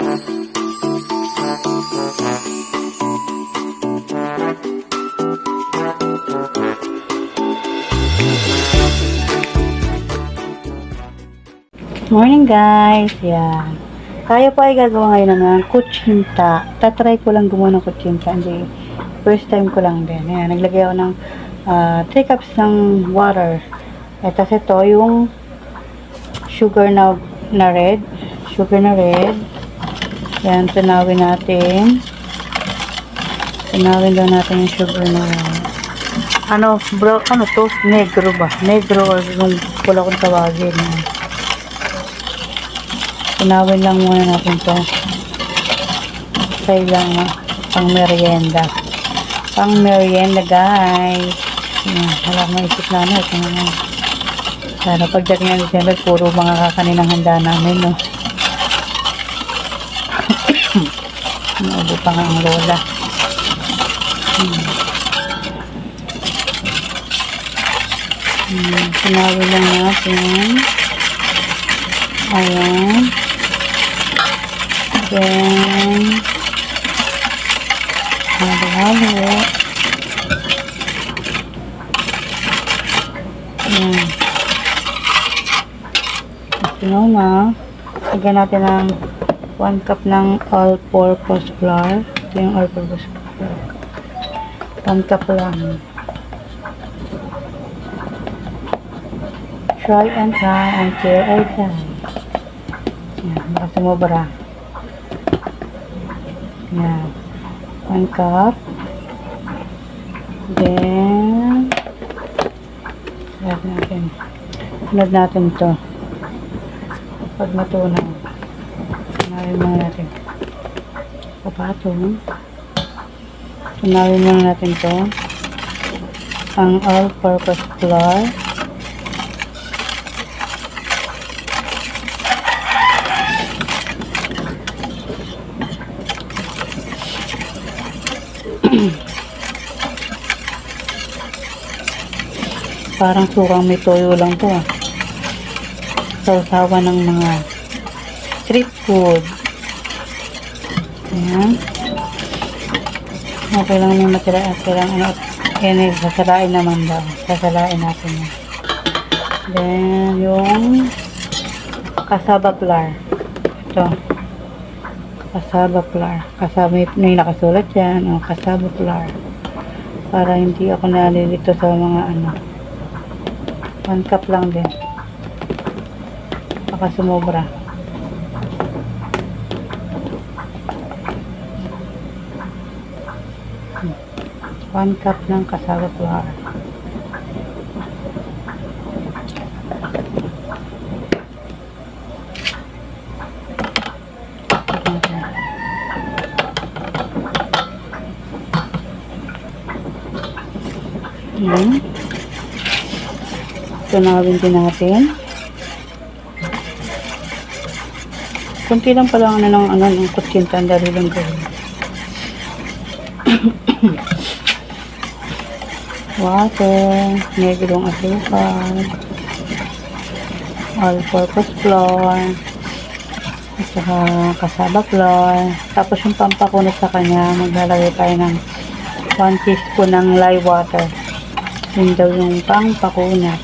Morning guys! Yan. Tayo po ay gagawa ngayon ng kutsinta. Tatry ko lang gumawa ng kutsinta. Hindi, first time ko lang din. Yan, naglagay ako ng 3 cups ng water. At tapos ito yung sugar na, na red. Sugar na red. Yan, tunawin natin. Tunawin daw natin yung sugar na. Ano, bro, ano to? Negro ba? Negro or yung pula kong tawagin. Tunawin lang muna natin to. Kaya lang ah, pang merienda. Pang merienda guys. Yan, wala akong maisip na ano. Ito na Sana pagdating ng December, puro mga kakaninang handa namin, no? Naubo pa nga ang lola. Hmm. Hmm, tunawin lang natin. Ayan. Then, halo-halo. Ayan. Ito na. Lagyan natin ng 1 cup ng all-purpose flour. Ito yung all-purpose flour. 1 cup lang. Try and try until I die. Yan, baka sumobra. Yan. 1 cup. Then, Sunod natin. Sunod natin to. Pag matunaw. Tunawin muna natin. Kapatong. Tunawin muna natin to. Ang all-purpose flour. Parang sukang may toyo lang to ah. Sausawa ng mga street food. Ayan. Okay lang may matira. Okay lang ano. Yan eh, sasalain naman daw. Sasalain natin yan. Then, yung kasaba flour. Ito. Kasaba flour. Kasaba, may, may nakasulat yan. O, kasaba flour. Para hindi ako nalilito sa mga ano. 1 cup lang din. Baka sumobra. 1 cup ng kasaba flour. Hmm. Tunawin din natin. Kunti lang pala ang ano ng ano ng kutsinta ang dali lang gawin. Water, negrong asukal, all-purpose flour, at saka kasaba flour. Tapos yung pampakunot sa kanya, maglalagay tayo ng 1 teaspoon ng lye water. Yun daw yung pampakunat.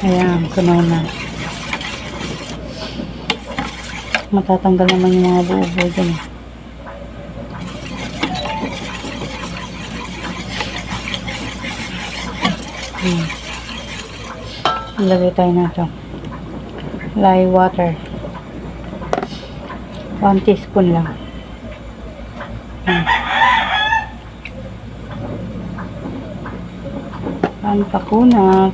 Ayan, kunaw na. Matatanggal naman yung mga buo-buo dyan. eh. Ilagay tayo na ito. Lye water. 1 teaspoon lang. Hmm. Ang pakunat.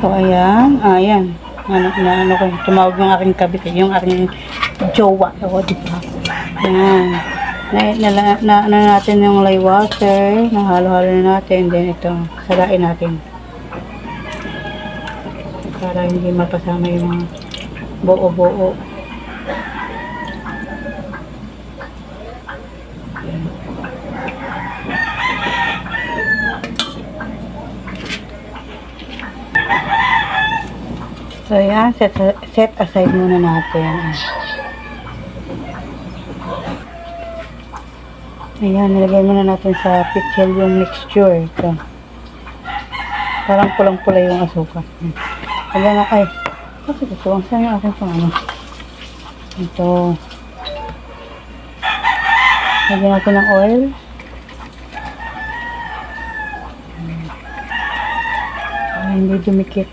So, ayan. Ah, ayan. Ano, na, ano ko, tumawag yung aking kabit, eh, yung aking jowa. O, di ba? Ayan na, na, ano na, natin yung lay water, nahalo-halo na natin, then ito, salain natin. Para hindi mapasama yung buo-buo. So, yan. Set, set aside muna natin. Ayan, nilagay muna natin sa pichel yung mixture. Ito. Parang pulang-pula yung asukal. Ayan na, ay. Bakit ito? Saan yung aking pang ano? Ito. Lagyan natin ng oil. Para hindi dumikit.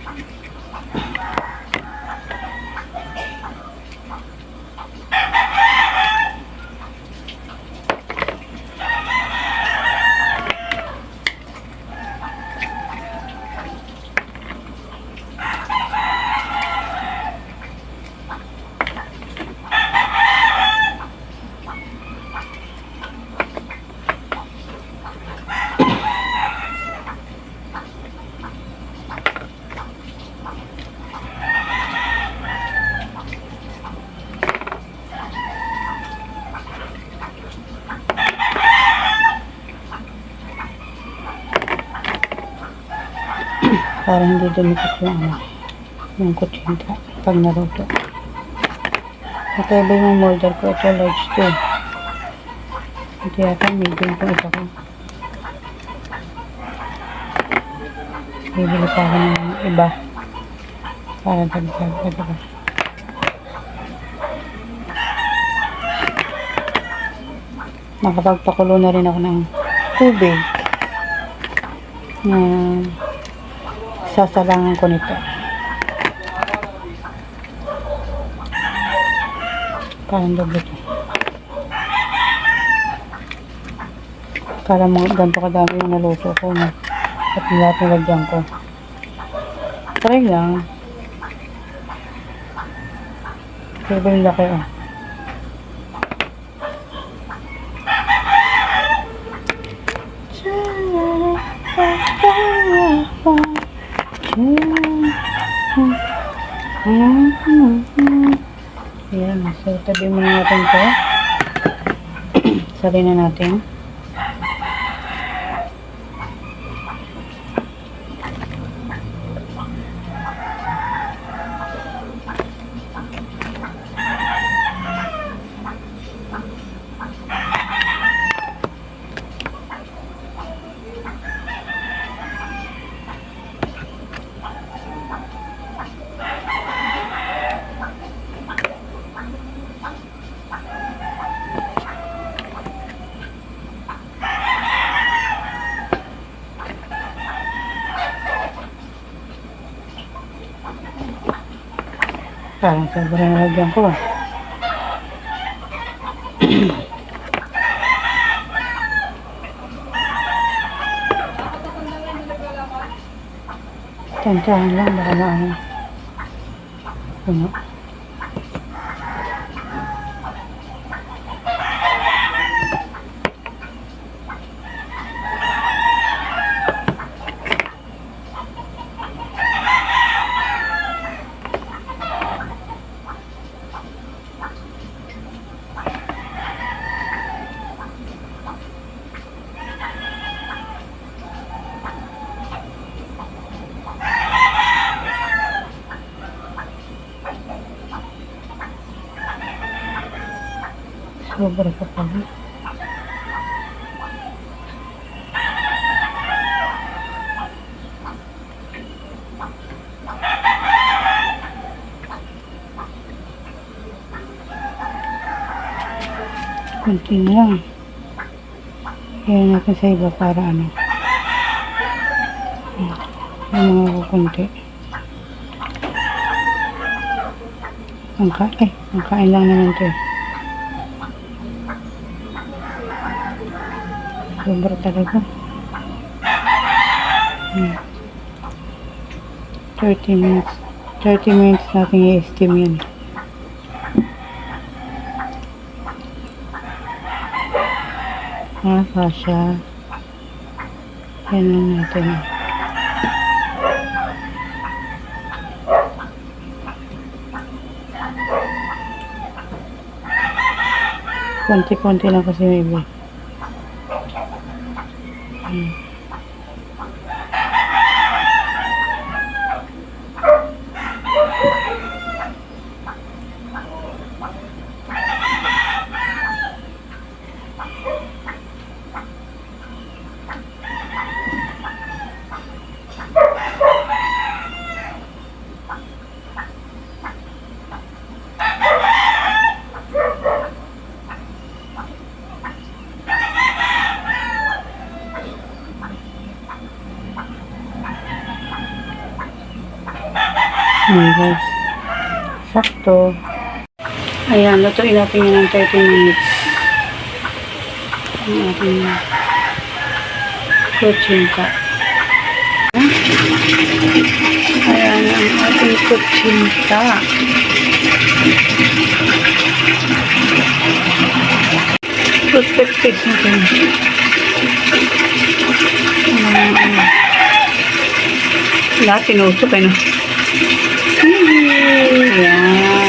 Para hindi dumikit yung ano, yung kutsinta pag naruto. Matibay yung molder ko. Ito large to. Ito yata medium ko isa ko. Bibili pa ako ng iba. Para dagdag. Ito ba? Makapagpakulo na rin ako ng tubig na sasalangan ko nito. Parang to. Para mga ganito kadami yung naluto ko. No? At lahat nilagyan ko. Try lang. Sobrang laki oh. Ayan, so tabi muna natin to. Sali na natin. Parang sobrang nalagyan ko ah. Tantyahan lang, baka maano. Puno. Sobra pa pala. Kunti na lang. Kaya natin sa iba para ano. Yung mga kukunti. Ang ka eh, ang kain lang naman to eh. Sobra talaga. Hmm. 30 minutes. 30 minutes natin i-steam yan. Ah, kasha. Yan lang natin. Konti-konti lang kasi may iba. Ayan guys. Sakto. Ayan, lutuin natin yan ng 30 minutes. Ang ating kutsinta. Ayan ang ating kutsinta. Perspective natin. Ayan. Lahat tinusok eh, no? Ayan. Ayan.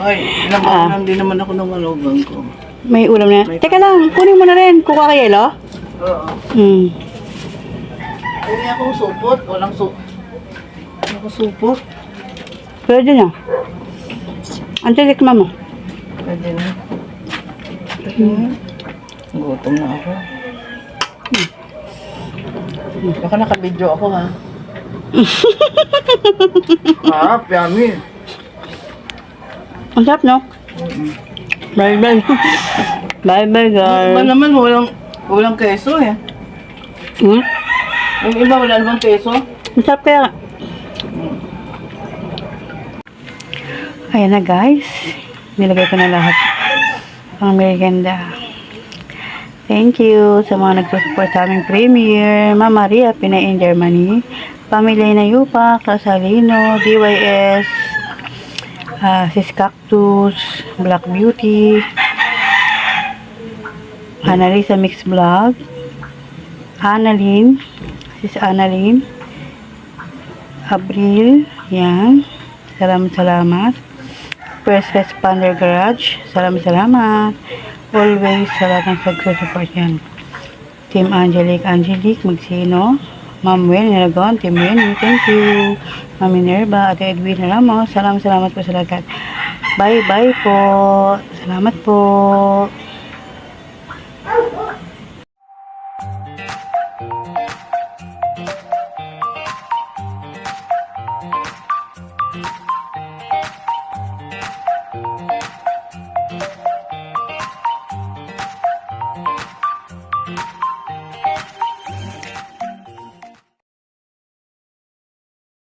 Ay, nabawalan din naman ako ng malugang ko. May ulam na. Teka lang, kunin mo na rin. Kuha ka yelo? Oo. Hmm. Hindi ako supot. Walang su... Hindi ako supot. Pwede na. Ang tilikma mo. Pwede na. Hmm. Gutom na ako. Baka nakabidyo ako ha. Harap, yummy. Ang sarap, no? Bye bye. bye bye, Iba guys. naman, walang, walang keso eh. Hmm? Yung iba, wala namang keso. Ang sarap kaya. Ayan na, guys. Nilagay ko na lahat. Pang merienda. Thank you sa mga nagsusupport sa aming premiere. Mama Maria, Pinay in Germany. Pamilya na Yupa, Casalino, DYS, ah, Sis Cactus, Black Beauty, Annalisa Mix Vlog, Annalyn, Sis Annalyn, Abril, yan. Salamat, salamat. First Responder Garage, salamat, salamat. Always, sa lahat ng pag-support yan. Team Angelic, Angelic, Magsino, Ma'am Wen, Naragon, Team Wen, thank you. Ma'am Minerva, Ate Edwin Ramos, salamat, salamat po sa lahat. Bye-bye po. Salamat po.